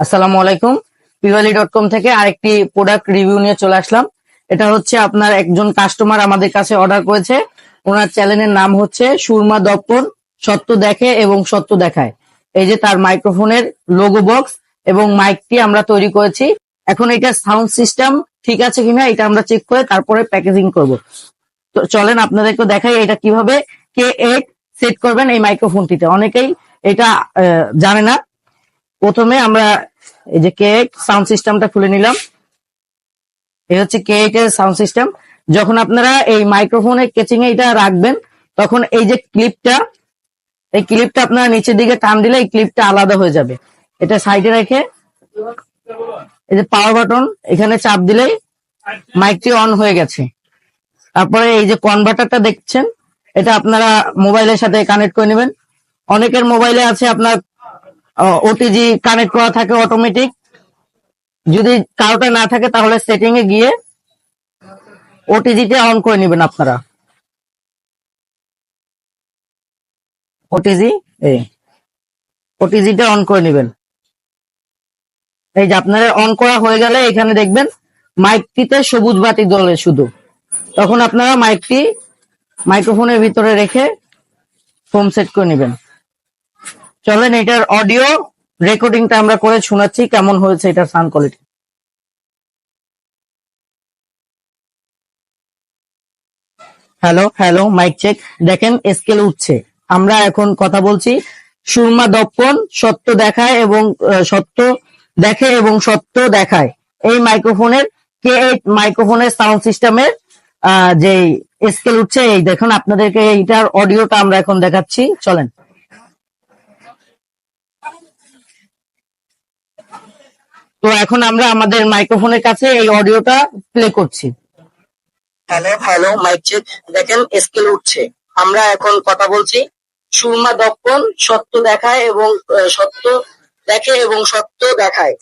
আসসালামু আলাইকুম। পিভালি dot com থেকে আরেকটি প্রোডাক্ট রিভিউ নিয়ে চলে আসলাম। এটা হচ্ছে আপনার একজন কাস্টমার আমাদের কাছে অর্ডার করেছে। ওনার চ্যানেলের নাম হচ্ছে সুরমা দপ্পন সত্য দেখে এবং সত্য দেখায়। এই যে তার মাইক্রোফোনের লোগো বক্স এবং মাইকটি আমরা তৈরি করেছি। এখন এটা সাউন্ড সিস্টেম ঠিক আছে কিনা এটা আমরা চেক করে তারপরে প্যাকেজিং করব। তো চলেন আপনাদেরকে দেখাই এটা কীভাবে, কে এইট সেট করবেন এই মাইক্রোফোনটিতে অনেকেই এটা জানে না। প্রথমে আমরা এই যে কে এইট সাউন্ড সিস্টেমটা খুলে নিলাম। এই হচ্ছে কে এইট এর সাউন্ড সিস্টেম যখন আপনারা এই মাইক্রোফোনের কেচিং এটা রাখবেন, তখন এই যে ক্লিপটা এই ক্লিপটা আপনারা নিচের দিকে টান দিলে এই ক্লিপটা আলাদা হয়ে যাবে। এটা সাইডে রেখে, এই যে পাওয়ার বাটন এখানে চাপ দিলেই মাইকটি অন হয়ে গেছে। তারপরে এই যে কনভার্টারটা দেখছেন, এটা আপনারা মোবাইলের সাথে কানেক্ট করে নেবেন। অনেকের মোবাইলে আছে আপনার ওটিজি কানেক্ট করা থাকে অটোমেটিক যদি কারোটা না থাকে, তাহলে সেটিং এ গিয়ে ওটিজিটা অন করে নেবেন আপনারা। ওটিজি এই ওটিজিটা অন করে নেবেন। এই যে আপনারা অন করা হয়ে গেলে এখানে দেখবেন মাইকটিতে সবুজ বাতি জ্বলে শুধু। তখন আপনারা মাইকটি মাইক্রোফোনের ভিতরে রেখে ফোম সেট করে নেবেন। চলেন, এটার অডিও রেকর্ডিংটা আমরা করে শোনাচ্ছি, কেমন হয়েছে এটার sound quality hello hello mike check দেখেন স্কেল উঠছে। আমরা এখন কথা বলছি, সুরমা দপ্পন, সত্য দেখায় এবং সত্য দেখে এবং সত্য দেখায়। এই মাইক্রোফোনের কে মাইক্রোফোনের সাউন্ড সিস্টেমের যে স্কেল উঠছে, এই দেখুন, আপনাদেরকে এইটার অডিওটা আমরা এখন দেখাচ্ছি। চলেন। তো এখন আমরা আমাদের মাইক্রোফোনের কাছে এই অডিওটা প্লে করছি। হ্যালো হ্যালো মাইক চেক দেখেন স্কেল উঠছে। আমরা এখন কথা বলছি। সুরমা দপ্পন সত্য দেখায় এবং সত্য দেখে এবং সত্য দেখায়।